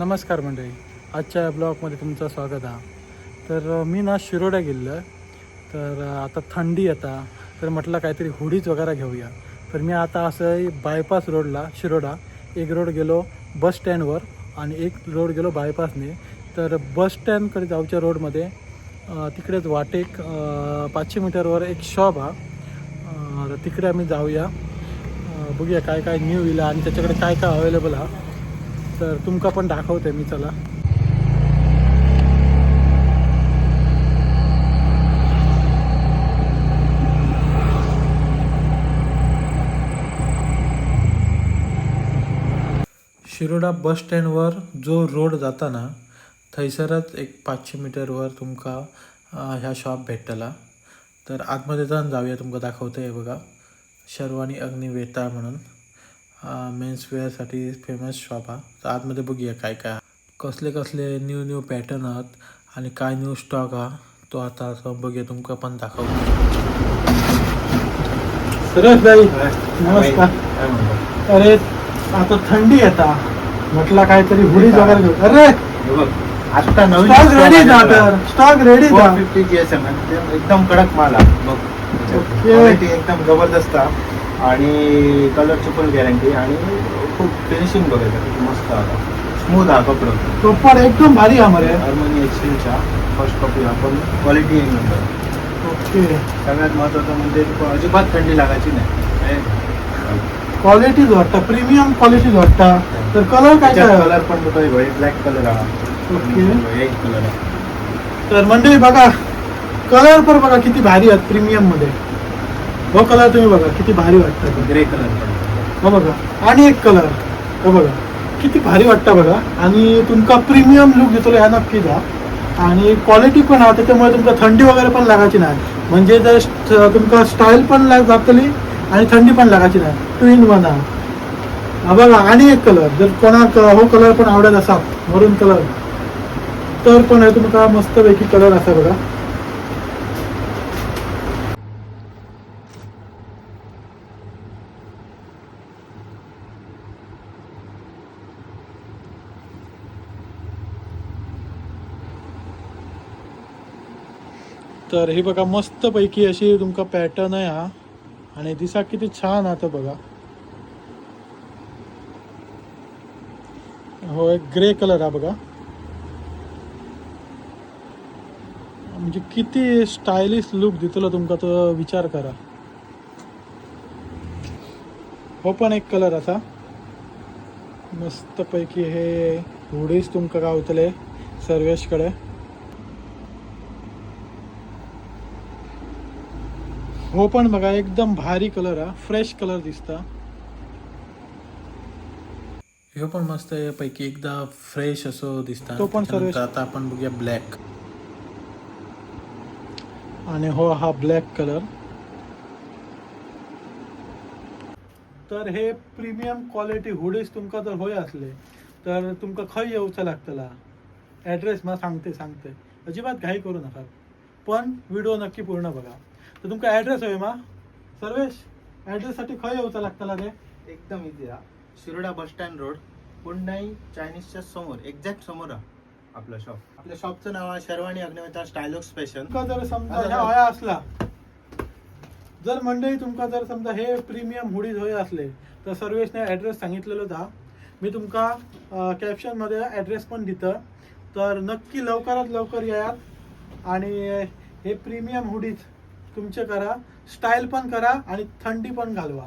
नमस्कार मंडळी. आजच्या ब्लॉगमध्ये तुमचं स्वागत आहे. तर मी ना शिरोड्या गेलेलो आहे. तर आता थंडी येता तर म्हटलं काहीतरी हुडीच वगैरे घेऊया. तर मी आता असं बायपास रोडला शिरोडा एक रोड गेलो बस स्टँडवर आणि एक रोड गेलो बायपासने तर बस स्टँडकडे जाऊच्या रोडमध्ये तिकडेच वाटेक पाचशे मीटरवर एक शॉप हा तर तिकडे आम्ही जाऊया. बघूया काय काय न्यू येईल आणि त्याच्याकडे काय काय अवेलेबल हा तर तुमका पण दाखवते मी चला. शिरोडा बस स्टँडवर जो रोड जाताना थंयसरच एक पाचशे मीटरवर तुमका ह्या शॉप भेटतला. तर आतमध्ये जाऊन जाऊया तुमका दाखवते आहे बघा. शर्वानी अग्निवेता म्हणून. मेन्सवेअरसाठी फेमस शॉप हा. तर आतमध्ये बघूया काय काय. कसले कसले न्यू न्यू पॅटर्न आहात आणि काय न्यू स्टॉक हा तो आता असं बघूया तुमका पण दाखवतो. सुरेश भाई नमस्कार. अरे आता थंडी येता म्हटलं काहीतरी हुडी वगैरे घेऊ. अरे! आता नवीन स्टॉक रेडी जा तर स्टॉक रेडी जा फिफ्टी जी एस एम एकदम कडक माल आहे. बघ ओके. क्वालिटी एकदम जबरदस्त आहे. आणि कलरची पण गॅरंटी आणि खूप फिनिशिंग बघायचं मस्त आता स्मूथ हा कपडा. कपड एकदम भारी हा मरे हार्मोनी एक्सचेंजचा फर्स्ट कॉपी आपण क्वालिटी एक नंबर ओके सगळ्यात महत्वाचं म्हणजे अजिबात थंडी लागायची नाही. क्वालिटीज वाटतं. प्रीमियम क्वालिटीज वाटतं. तर कलर काय कलर पण तो ब्लॅक कलर हा ओके. एक कलर आहे. तर मंडळी बघा. कलर पण बघा किती भारी आहेत प्रीमियममध्ये. हो कलर तुम्ही बघा किती भारी वाटतं ग्रे कलर हो बघा. आणि एक कलर हो बघा. किती भारी वाटतं बघा. आणि तुमका प्रीमियम लुक देतो ह्या नक्की जा. आणि क्वालिटी पण आहे त्याच्यामुळे तुमका थंडी वगैरे पण लागायची नाही. म्हणजे जर तुमका स्टाईल पण लाग जातली आणि थंडी पण लागायची नाही. टू इन वन हा. बघा आणि एक कलर. जर कोणाक हो कलर पण आवडत असा मरून कलर तर पण आहे तुमका मस्तपैकी कलर असा बघा. तर ही बघा मस्त पैकी अशी तुमका पॅटर्न आहे हा. आणि दिसा किती छान आता बघा. हो एक ग्रे कलर हा बघा. म्हणजे किती स्टायलिश लुक दितलो तुमका तो विचार करा. हो पण एक कलर असा. मस्त पैकी हे हुडीज तुमका गावतले सर्वेशकडे. हो पण बघा एकदम भारी कलर हा. फ्रेश कलर दिसता. ह्यो पण मस्त आहे. पैकी एकदा फ्रेश असो दिसता. तो पण. त्याच्यानंतर आता आपण बघूया ब्लॅक आणि हो हा ब्लॅक कलर तर हे प्रीमियम क्वालिटी हुडीज तुमका जर होय असले. तर तुमका खंय येऊचं लागतला? ॲड्रेस मला सांगते सांगते. अजिबात घाई करू नका. पण व्हिडिओ नक्की पूर्ण बघा. तर तुमका ॲड्रेस हवे मा? सर्वेश ॲड्रेससाठी खंय येऊचं लागतला रे एकदम इझी हा. शिरोडा बस स्टँड रोड पुंडाई चायनीजच्या समोर एक्झॅक्ट समोर हा. आपलं शॉप आपल्या शॉपचं नाव आहे शर्वाणी अग्निवेता स्टायलॉग स्पेशल तुमका जर समजा ह्या होया असला जर मंडळी तुमका जर समजा हे प्रीमियम हुडीज होय असले तर सर्वेशने ॲड्रेस सांगितलेलो हा मी तुमका कॅप्शनमध्ये ॲड्रेस पण दितं. तर नक्की लवकरात लवकर यात आणि हे प्रीमियम हुडीज तुमचे करा. स्टाईल पण करा आणि थंडी पण घालवा.